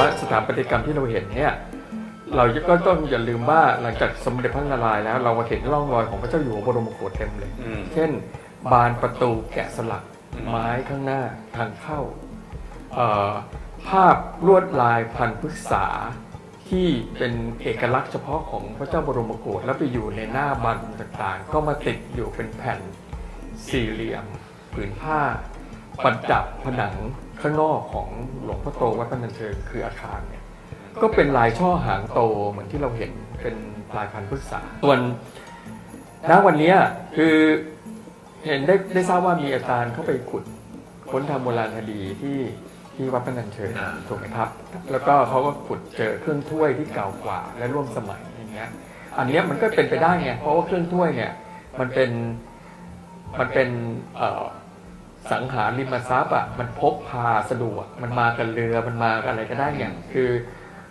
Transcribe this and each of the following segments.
ว่าสถาปัตยกรรมที่เราเห็นเนี่ยเราก็ต้องอย่าลืมว่าหลังจากสมเด็จพระนารายณ์แล้ว เราเห็นร่องรอยของพระเจ้าอยู่หัวบรมโกศเต็มเลยอืมเช่น บานประตูแกะสลักไม้ข้างหน้าทางเข้าเอ่อภาพลวดลายพันธุ์พฤกษาที่เป็นเอกลักษณ์เฉพาะของพระเจ้าบรมโกศแล้วไปอยู่ในหน้าบันต่างๆ ก็มาติดอยู่เป็นแผ่นสี่เหลี่ยมผืนผ้า ประดับผนังข้างนอกของหลวงพ่อโตวัดพนัญเชิงคืออาคารเนี่ยก็เป็นลายช่อหางโตเหมือนที่เราเห็นเป็นลายพันธุ์พฤกษาส่วนณวันเนี้ยคือเห็นได้ได้ทราบว่ามีอาจารย์เข้าไปขุดค้นทำโบราณคดีที่ที่วัดพนัญเชิงอ่าถูกไหมครับ แล้วก็เขาก็ขุดเจอเครื่องถ้วยที่เก่ากว่า และร่วมสมัยอย่างเงี้ยอันเนี้ยมันก็เป็นไปได้ไงเพราะว่าเครื่องถ้วยเนี่ยมันเป็นมันเป็นเอ่อ สังหาริมทรัพย์อะมันพกพาสะดวกมันมากับเรือมันมากับอะไรก็ได้ไงคือ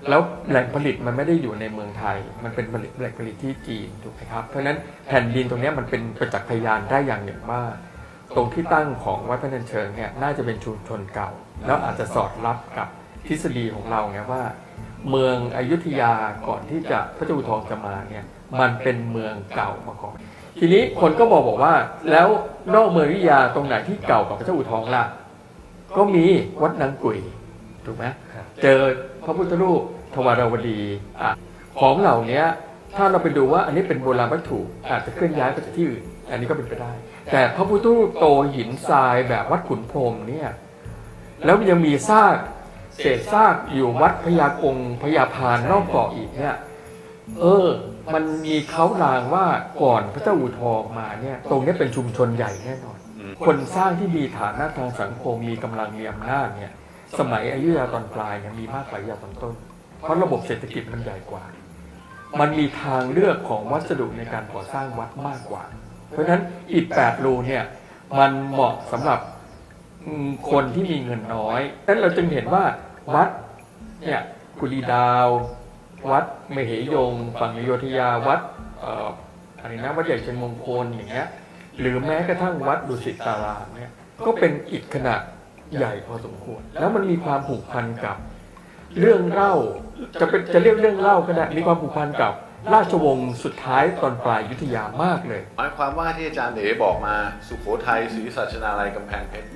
แล้วแหล่งผลิตมันไม่ได้อยู่ในเมืองไทย มันเป็นผลิตแหล่งผลิตที่จีนถูกไหมครับเพราะฉะนั้นแผ่นดินตรงเนี้ยมันเป็นประจักษ์พยานได้อย่างหนึ่งว่าตรงที่ตั้งของวัดพระนัญเชิงเนี่ยน่าจะเป็นชุมชนเก่า แล้วอาจจะสอดรับกับทฤษฎีของเราไงว่า เมืองอยุธยาก่อนที่จะพระเจ้าอยู่ทองจะมาเนี่ยมันเป็นเมืองเก่ามาก่อน ทีนี้คนก็บอกบอกว่า แล้วนอกเมืองอยุธยาตรงไหนที่เก่ากว่าพระเจ้าอยู่ทองล่ะ ก็มีวัดนางกุยถูกไหมเจอพระพุทธรูปทวารวดีอะของเหล่านี้ถ้าเราไปดูว่าอันนี้เป็นโบราณวัตถุอาจจะเคลื่อนย้ายไปจากที่อื่น อันนี้ก็เป็นไปได้ แต่พระพุทธรูปโตหินทรายแบบวัดขุนพรหมเนี่ยแล้วยังมีซาก เศษซากอยู่วัดพญากงพญาพานนอกเกาะอีกเนี่ย เออ มันมีเขารางว่าก่อนพระเจ้าอู่ทองมาเนี่ย ตรงนี้เป็นชุมชนใหญ่แน่นอน คนสร้างที่มีฐานะทางสังคมมีกำลังมีอำนาจเนี่ย สมัยอยุธยาตอนปลายเนี่ยมีมากกว่าอยุธยาตอนต้น เพราะระบบเศรษฐกิจมันใหญ่กว่า มันมีทางเลือกของวัสดุในการก่อสร้างวัดมากกว่า เพราะฉะนั้นอิฐแปดรูเนี่ยมันเหมาะสำหรับคนที่มีเงินน้อยนั้นเราจึงเห็นว่า วัดเนี่ยกุลีดาว วัดมเหยง ฝั่งอโยธยาวัดเอ่ออะไรนะวัดใหญ่เชียงมงคลอย่างเงี้ยหรือแม้กระทั่งวัดดุสิตารามเนี่ยก็เป็นอิฐขนาดใหญ่พอสมควร แล้วมันมีความผูกพันกับ เรื่องเล่าจะเป็นจะเรียกเรื่องเล่าก็ได้มีความผูกพันกับราชวงศ์สุดท้ายตอนปลายยุทธยามากเลย หมายความว่าที่อาจารย์เอ๋บอกมาสุโขทัยศรีสัชนาลัยกำแพงเพชร